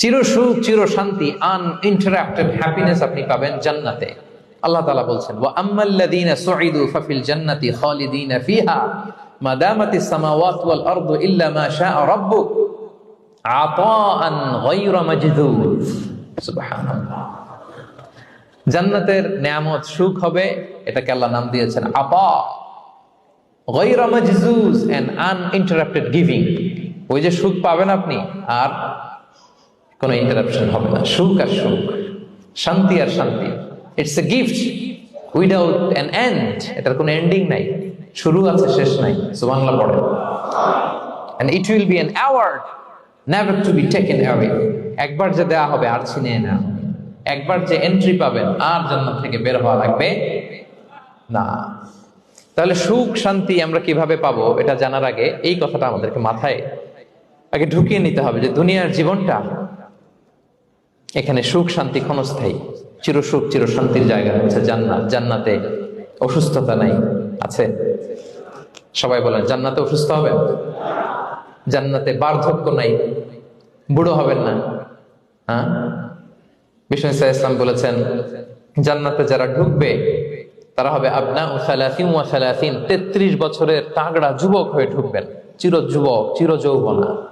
চির সুখ, চির শান্তি আনইন্টারাপ্টেড হ্যাপিনেস আপনি পাবেন জান্নাতে। আল্লাহ তাআলা বলছেন, ওয়া আম্মাল্লাযীনা সুঈদু ফাফিল জান্নাতি খালিদিনা ফিহা, মা দামাতিস সামাওয়াতু ওয়াল আরদু ইল্লা মা শাআ রাব্বুক আতাআন গায়রা মাজদুদ। সুবহানাল্লাহ। জান্নাতের নিয়ামত সুখ হবে, এটাকে আল্লাহ নাম দিয়েছেন আপা গৈরা মাজজুজ এন্ড আনইন্টারাপ্টেড গিভিং ওই যে সুখ পাবেন আপনি, আর কোনো ইন্টারাপশন হবে না। সুখ আর সুখ, শান্তি আর শান্তি। It's a gift without an end এটার কোনো এন্ডিং নাই। শুরু আছে, শেষ নাই। সুবহানাল্লাহ পড়ে। And it will be an award never to be taken away একবার যে দেয়া হবে, আর ছিনিয়ে না একবার যে এন্ট্রি পাবেন, আর জান্নাত থেকে বের হওয়া লাগবে না। তাহলে সুখ, শান্তি আমরা কীভাবে পাবো, এটা জানার আগে এই কথাটা আমাদেরকে মাথায়, আগে ঢুকিয়ে নিতে হবে যে দুনিয়ার জীবনটা এখানে সুখ, শান্তি ক্ষণস্থায়ী চির সুখ চির জায়গা হচ্ছে জান্নাত। জান্নাতে অসুস্থতা নাই, আছে? সবাই বলেন, জান্নাতে অসুস্থ হবেন? জান্নাতে বার্ধক্য নাই, বুড়ো হবেন না। হ্যাঁ? বিষ্ণু ইসা ইসলাম বলেছেন, জান্নাতে যারা ঢুকবে, তারা হবে আপনা ও সালাসিন ওয়া সালাসিন। তেত্রিশ বছরের তাগড়া যুবক হয়ে ঢুকবেন। চির যুবক চির যৌবনা